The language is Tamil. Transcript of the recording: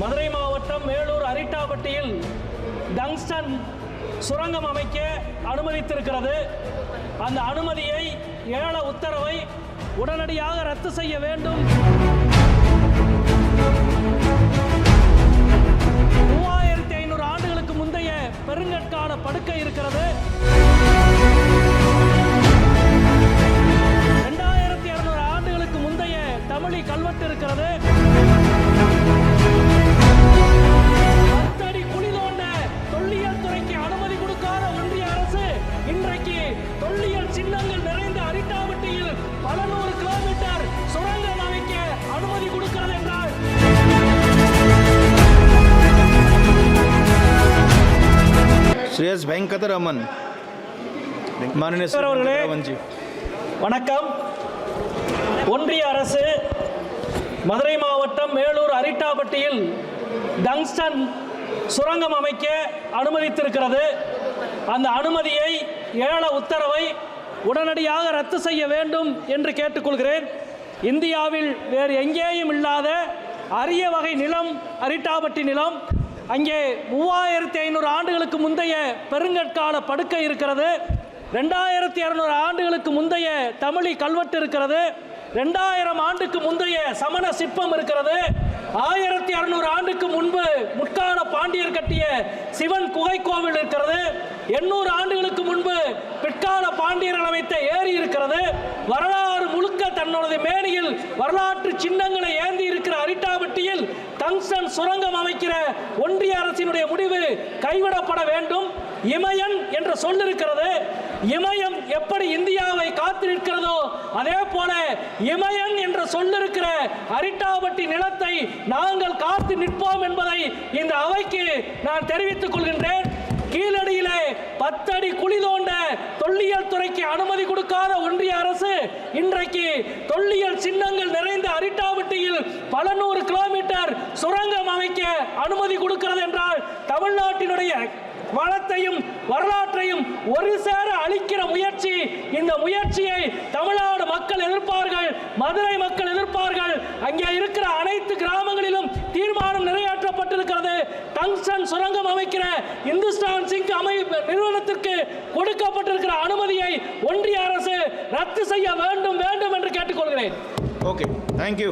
மதுரை மாவட்டம் மேலூர் அரிட்டாபட்டியில் டங்ஸ்டன் சுரங்கம் அமைக்க அனுமதித்திருக்கிறது. அந்த அனுமதியை ஏல உத்தரவை உடனடியாக ரத்து செய்ய வேண்டும். மூவாயிரத்தி ஐநூறு ஆண்டுகளுக்கு முந்தைய பெருங்கற்கால படுக்கை இருக்கிறது. ரெண்டாயிரத்தி இருநூறு ஆண்டுகளுக்கு முந்தைய தமிழி கல்வெட்டு இருக்கிறது. தொல்லியல் சின்னங்கள் நிறைந்த அரிட்டாவட்டியில் பல நூறு கிலோமீட்டர் சுரங்கம் அமைக்க அனுமதி கொடுக்கிறது என்றால் ஸ்ரேயஸ் வெங்கதரமன் அவர்களே வணக்கம். ஒன்றிய அரசு மதுரை மாவட்டம் மேலூர் அரிட்டாபட்டியில் டங்ஸ்டன் சுரங்கம் அமைக்க அனுமதித்திருக்கிறது. அந்த அனுமதியை ஏல உத்தரவை உடனடியாக ரத்து செய்ய வேண்டும் என்று கேட்டுக்கொள்கிறேன். இந்தியாவில் வேறு எங்கேயும் இல்லாத அரிய வகை நிலம் அரிட்டாபட்டி நிலம் அங்கே மூவாயிரத்தி ஐநூறு ஆண்டுகளுக்கு முந்தைய பெருங்கற்கால படுக்கை இருக்கிறது. ரெண்டாயிரத்தி இரநூறு ஆண்டுகளுக்கு முந்தைய தமிழி கல்வெட்டு இருக்கிறது. ரெண்டாயிரம் ஆண்டுக்கு முந்தைய சமண சிற்பம் இருக்கிறது. ஆயிரத்தி அறுநூறு ஆண்டுக்கு முன்பு முட்க பாண்டியர் கட்டிய சிவன் குகை கோவில் இருக்கிறது. எண்ணூறு ஆண்டுகளுக்கு முன்பு பிற்கால பாண்டியர்கள் அமைத்த ஏரி இருக்கிறது. வரலாறு முழுக்க தன்னோட மேனியில் வரலாற்று சின்னங்களை ஏந்தி இருக்கிற அரிட்டாபட்டியில் டங்ஸ்டன் சுரங்கம் அமைக்கிற ஒன்றிய அரசினுடைய முடிவு கைவிடப்பட வேண்டும். இமயன் என்ற சொல் இருக்கிறது இமயம் எப்படி இந்தியாவை காத்து நிற்கிறதோ அதே போல இமயன் என்ற சொல்லிருக்கிற அரிட்டாவட்டி அரிட்டாபட்டி நிலத்தை நாங்கள் காத்து நிற்போம் என்பதை இந்த அவைக்கு நான் தெரிவித்துக் கொள்கின்றேன். கீழடியிலே பத்தடி குழி தோண்ட தொல்லி துறைக்கு அனுமதி கொடுக்காத ஒன்றிய அரசு இன்றைக்கு தொல்லியல் சின்னங்கள் நிறைந்த அரிட்டாவட்டியில் பல நூறு கிலோமீட்டர் சுரங்கம் அமைக்க அனுமதி கொடுக்கிறது என்றால் தமிழ்நாட்டினுடைய வளத்தையும் வரலாற்றையும் ஒரு சேர அழிக்கிற முயற்சி இந்த முயற்சியை தமிழ்நாடு மக்கள் எதிர்ப்பார்கள் மதுரை மக்கள் எதிர்ப்பார்கள். அங்கே இருக்கிற அனைத்து கிராமங்களிலும் தீர்மானம் இருக்கிறது டங்ஸ்டன் சுரங்கம் அமைக்கிற இந்துஸ்தான் சிங் அமை நிறுவனத்திற்கு கொடுக்கப்பட்டிருக்கிற அனுமதியை ஒன்றிய அரசு ரத்து செய்ய வேண்டும் வேண்டும் என்று கேட்டுக்கொள்கிறேன். Okay thank you